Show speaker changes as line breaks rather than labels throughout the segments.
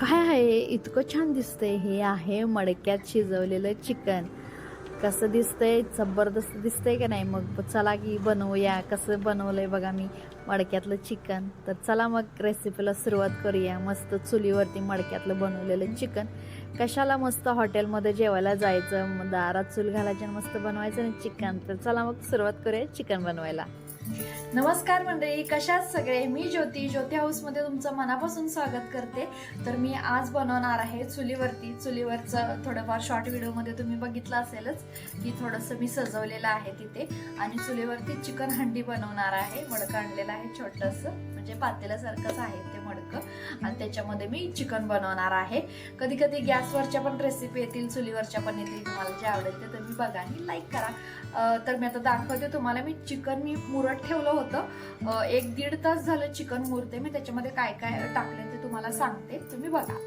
काय आहे? इतकं छान दिसतंय हे आहे. मडक्यात शिजवलेलं चिकन. कसं दिसतंय? जबरदस्त दिसतंय का नाही? मग चला की बनवूया. कसं बनवलंय बघा मी मडक्यातलं चिकन. तर चला मग रेसिपीला सुरुवात करूया. मस्त चुलीवरती मडक्यातलं बनवलेलं चिकन. कशाला मस्त हॉटेलमध्ये जेवायला जायचं? मग दारात चूल घालायचं आणि मस्त बनवायचं आणि चिकन. तर चला मग सुरुवात करूया चिकन बनवायला. नमस्कार मंडळी कशात सगळे? मी ज्योती ज्योती हाऊसमध्ये तुमचं मनापासून स्वागत करते. तर मी आज बनवणार आहे चुलीवरती. चुलीवरचं थोडंफार शॉर्ट व्हिडिओमध्ये तुम्ही बघितलं असेलच की थोडंसं मी सजवलेलं आहे तिथे. आणि चुलीवरती चिकन हंडी बनवणार आहे. मडकं आणलेलं आहे छोटंसं. म्हणजे पातेल्यासारखंच आहे ते मडकं. आणि त्याच्यामध्ये मी चिकन बनवणार आहे. कधी कधी गॅसवरच्या पण रेसिपी येतील चुलीवरच्या पण येतील तुम्हाला जे आवडेल ते तुम्ही बघा आणि लाईक करा. तर मी आता दाखवते तुम्हाला मी चिकन मी मुरत ठेवलं होतं. एक दीड तास झालं चिकन मुरते मी त्याच्यामध्ये काय काय टाकले ते तुम्हाला सांगते. तुम्ही बघा.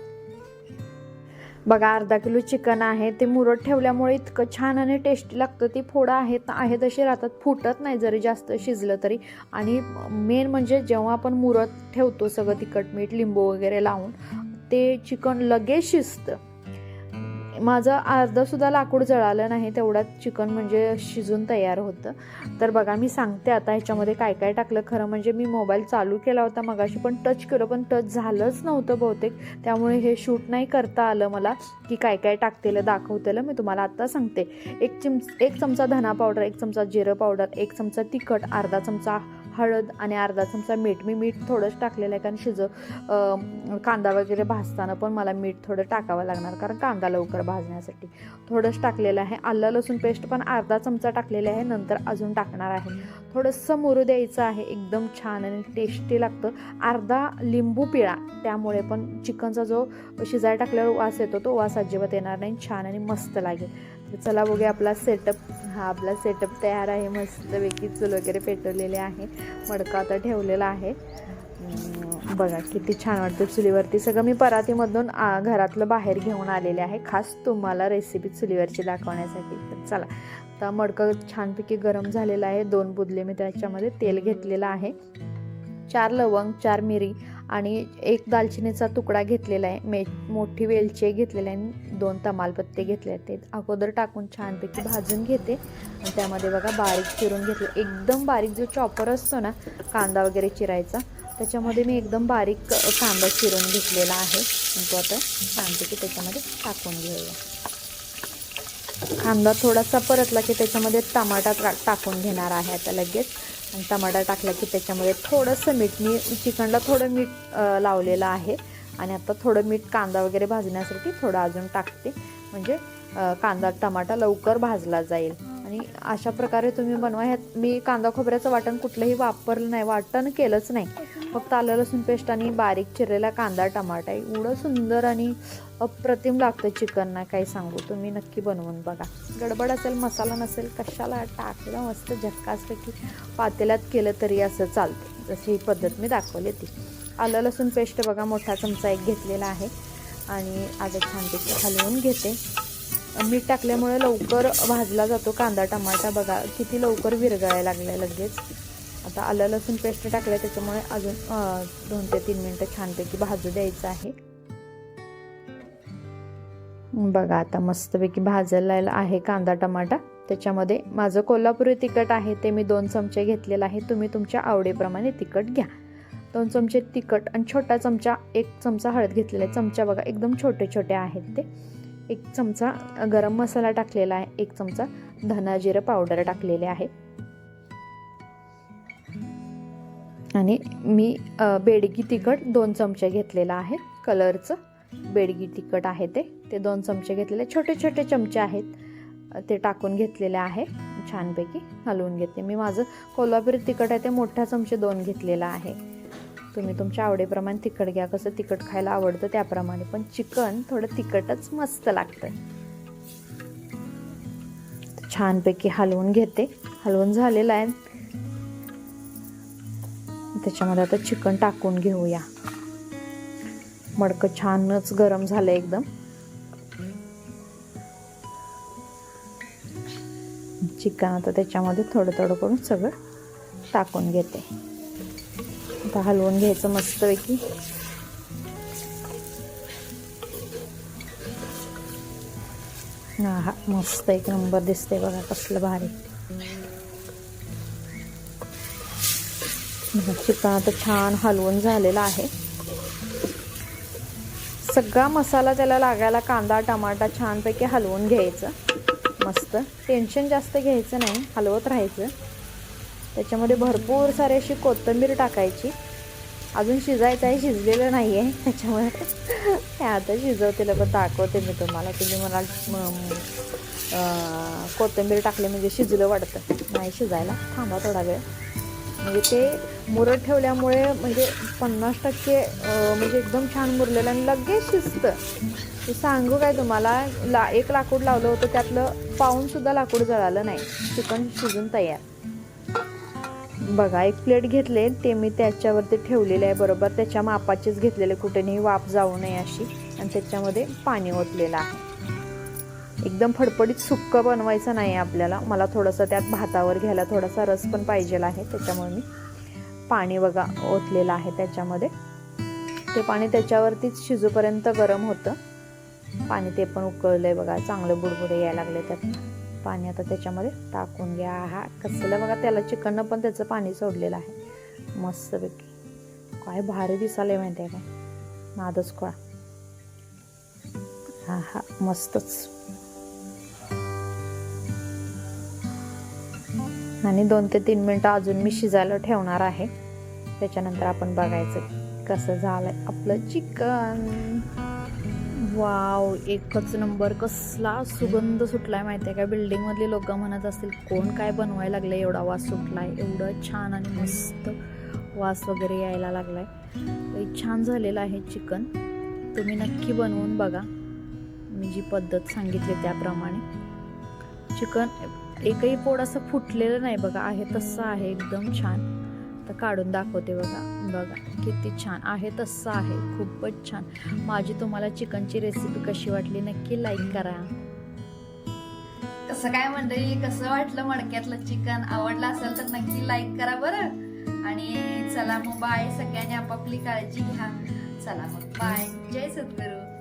बघा अर्धा किलो चिकन आहे ते मुरत ठेवल्यामुळे इतकं छान आणि टेस्टी लागतं. ती फोडं आहेत आहे तशी राहतात फुटत नाही जरी जास्त शिजलं तरी. आणि मेन म्हणजे जेव्हा आपण मुरत ठेवतो सगळं तिखट मीठ लिंबू वगैरे लावून ते चिकन लगेच शिजतं. माझं अर्धंसुद्धा लाकूड जळालं नाही तेवढ्यात चिकन म्हणजे शिजून तयार होतं. तर बघा मी सांगते आता ह्याच्यामध्ये काय काय टाकलं. खरं म्हणजे मी मोबाईल चालू केला होता मगाशी पण टच केलं पण टच झालंच नव्हतं बहुतेक. त्यामुळे हे शूट नाही करता आलं मला की काय काय टाकतेलं दाखवतेलं. मी तुम्हाला आत्ता सांगते. एक चिम एक चमचा धना पावडर एक चमचा जिरं पावडर एक चमचा तिखट अर्धा चमचा हळद आणि अर्धा चमचा मीठ. मी मीठ थोडंच टाकलेलं आहे कारण शिज कांदा वगैरे भाजताना पण मला मीठ थोडं टाकावं लागणार कारण कांदा लवकर भाजण्यासाठी. थोडंच टाकलेलं आहे. आलं लसूण पेस्ट पण अर्धा चमचा टाकलेला आहे नंतर अजून टाकणार आहे. थोडंसं मुरू द्यायचं आहे एकदम छान आणि टेस्टी लागतं. अर्धा लिंबू पिळा त्यामुळे पण चिकनचा जो शिजाय टाकल्यावर वास येतो तो वास अजिबात येणार नाही. छान आणि मस्त लागेल. चला बघूया आपला सेटअप हा आपला सेटअप तयार आहे. मस्तपैकी चूल वगैरे पेटवलेले आहे. मडका आता ठेवलेला आहे. बघा किती छान वाटतं चुलीवरती. सगळं मी परातीमधून घरातलं बाहेर घेऊन आलेले आहे. खास तुम्हाला रेसिपी चुलीवरची दाखवण्यासाठी. तर चला. आता मडकं छानपैकी गरम झालेलं आहे. दोन बुदले मी त्याच्यामध्ये तेल घेतलेलं आहे. चार लवंग चार मिरी आणि एक दालचिनीचा तुकडा घेतलेला आहे. मे मोठी वेलची घेतलेली आहे. दोन तमालपत्ते घेतले आहेत. ते अगोदर टाकून छानपैकी भाजून घेते. आणि त्यामध्ये बघा बारीक चिरून घेतलं. एकदम बारीक जो चॉपर असतो ना कांदा वगैरे चिरायचा त्याच्यामध्ये मी एकदम बारीक कांदा चिरून घेतलेला आहे. आणि तो आता छानपैकी त्याच्यामध्ये टाकून घेऊया. कांदा थोडासा परतला की त्याच्यामध्ये टमाटा टा- टाकून घेणार आहे आता लगेच. आणि टमाटा टाकला की त्याच्यामध्ये थोडंसं मीठ मी चिकनला थोडं मीठ लावलेलं आहे. आणि आता थोडं मीठ कांदा वगैरे भाजण्यासाठी थोडं अजून टाकते. म्हणजे कांदा टमाटा लवकर भाजला जाईल. आणि अशा प्रकारे तुम्ही बनवा. ह्यात मी कांदा खोबऱ्याचं वाटण कुठलंही वापरलं नाही वाटण केलंच नाही. फक्त आलं लसूण पेस्ट आणि बारीक चिरलेला कांदा टमाटा एवढं सुंदर आणि अप्रतिम लागतं चिकन ना काही सांगू. तुम्ही नक्की बनवून बघा. गडबड असेल मसाला नसेल कशाला टाकलं मस्त झक्कासपैकी पातेल्यात केलं तरी असं चालतं. जशी ही पद्धत मी दाखवली ती. आलं लसूण पेस्ट बघा मोठा चमचा एक घेतलेला आहे. आणि आता छानपैकी हलवून घेते. मीठ टाकल्यामुळे लवकर भाजला जातो कांदा टमाटा. बघा किती लवकर विरघळायला लागलाय लगेच. आता आलं लसूण पेस्ट टाकलं त्याच्यामुळे अजून दोन ते तीन मिनटं छानपैकी भाजू द्यायचं आहे. बघा आता मस्तपैकी भाजलेला आहे कांदा टमाटा. त्याच्यामध्ये माझं कोल्हापुरी तिखट आहे ते मी दोन चमचे घेतलेलं आहे. तुम्ही तुमच्या आवडीप्रमाणे तिखट घ्या. दोन चमचे तिखट आणि छोटा चमचा एक चमचा हळद घेतलेला आहे. चमचा बघा एकदम छोटे छोटे आहेत ते. एक चमचा गरम मसाला टाकलेला आहे एक चमचा धना जिरं पावडर टाकलेले आहे. आणि मी बेडगी तिखट दोन चमचे घेतलेलं आहे कलरचं. बेडगी तिखट आहे ते. ते दोन चमचे घेतलेले. छोटे छोटे चमचे आहेत. ते टाकून घेतलेले आहे छानपैकी. हलवून घेते मी माझं. कोल्हापुरी तिखट आहे ते मोठ्या चमचे दोन घेतलेलं आहे. तुम्ही तुमच्या आवडीप्रमाणे तिखट घ्या. कसं तिखट खायला आवडतं त्याप्रमाणे. पण चिकन थोडं तिखटच मस्त लागतं. छानपैकी हलवून घेते. हलवून झालेलं आहे. त्याच्यामध्ये आता चिकन टाकून घेऊया. मडकं छानच गरम झालं एकदम. चिकन आता त्याच्यामध्ये थोडं थोडं करून सगळं टाकून घेते. आता हलवून घ्यायचं मस्तपैकी. हा मस्त एक नंबर दिसते बघा कसलं भारी. चिकन आता छान हलवून झालेलं आहे. सगळा मसाला त्याला लागायला कांदा टमाटा छानपैकी हलवून घ्यायचं. मस्त. टेन्शन जास्त घ्यायचं नाही. हलवत राहायचं. त्याच्यामध्ये भरपूर सारी अशी कोथिंबीर टाकायची. अजून शिजायचं आहे शिजलेलं नाही आहे त्याच्यामुळे हे आता शिजवते लोक दाखवते मी तुम्हाला. तुम्ही मला कोथिंबीर टाकली म्हणजे शिजलं वाटतं. नाही शिजायला. थांबा थोडा वेळ. म्हणजे ते मुरत ठेवल्यामुळे म्हणजे पन्नास टक्के म्हणजे एकदम छान मुरलेलं आणि लगेच शिजतं. ते सांगू काय तुम्हाला? ला एक लाकूड लावलं होतं त्यातलं पाहूनसुद्धा लाकूड जळालं नाही. चिकन शिजून तयार. बघा एक प्लेट घेतले ते मी त्याच्यावरती ठेवलेले आहे बरोबर. त्याच्या मापाचेच घेतलेले कुठेही वाफ जाऊ नये अशी. आणि त्याच्यामध्ये पाणी ओतलेलं आहे. एकदम फडफडीत सुक्क बनवायचं नाही आपल्याला. मला थोडंसं त्यात भातावर घ्यायला थोडासा रस पण पाहिजे आहे त्याच्यामुळे मी पाणी बघा ओतलेलं आहे त्याच्यामध्ये. ते पाणी त्याच्यावरतीच शिजूपर्यंत गरम होतं. पाणी ते पण उकळलं आहे बघा चांगलं बुडबुडे यायला लागले त्यात. पाणी आता त्याच्यामध्ये टाकून घ्या. हा कसलं बघा त्याला चिकननं पण त्याचं पाणी सोडलेलं आहे. मस्तपैकी. काय भारी दिसायला माहिती आहे काय नादच खोळा. हा हा मस्तच. आणि दोन ते तीन मिनटं अजून मी शिजायला ठेवणार आहे. त्याच्यानंतर आपण बघायचं कसं झालंय आपलं चिकन. वाव एकच नंबर कसला सुगंध सुटलाय माहिती आहे का? बिल्डिंग मधली लोक म्हणत असतील कोण काय बनवायला लागलं एवढा वास सुटलाय. एवढं छान आणि मस्त वास वगैरे यायला लागलाय. छान झालेलं आहे चिकन. तुम्ही नक्की बनवून बघा. मी जी पद्धत सांगितली त्याप्रमाणे. चिकन एकही पोड असं फुटलेलं नाही बघा. आहे तसं आहे. एकदम छान. तर काढून दाखवते बघा. बघा किती छान. आहे तसं आहे. खूपच छान. माझी तुम्हाला चिकनची रेसिपी कशी वाटली नक्की लाईक करा.
कसं काय मंडळी? कसं वाटलं मडक्यातलं चिकन आवडलं असेल तर नक्की लाईक करा बरं. आणि चला मग बाय सगळ्यांनी आपापली काळजी घ्या. चला मग बाय जय सद्गुरू.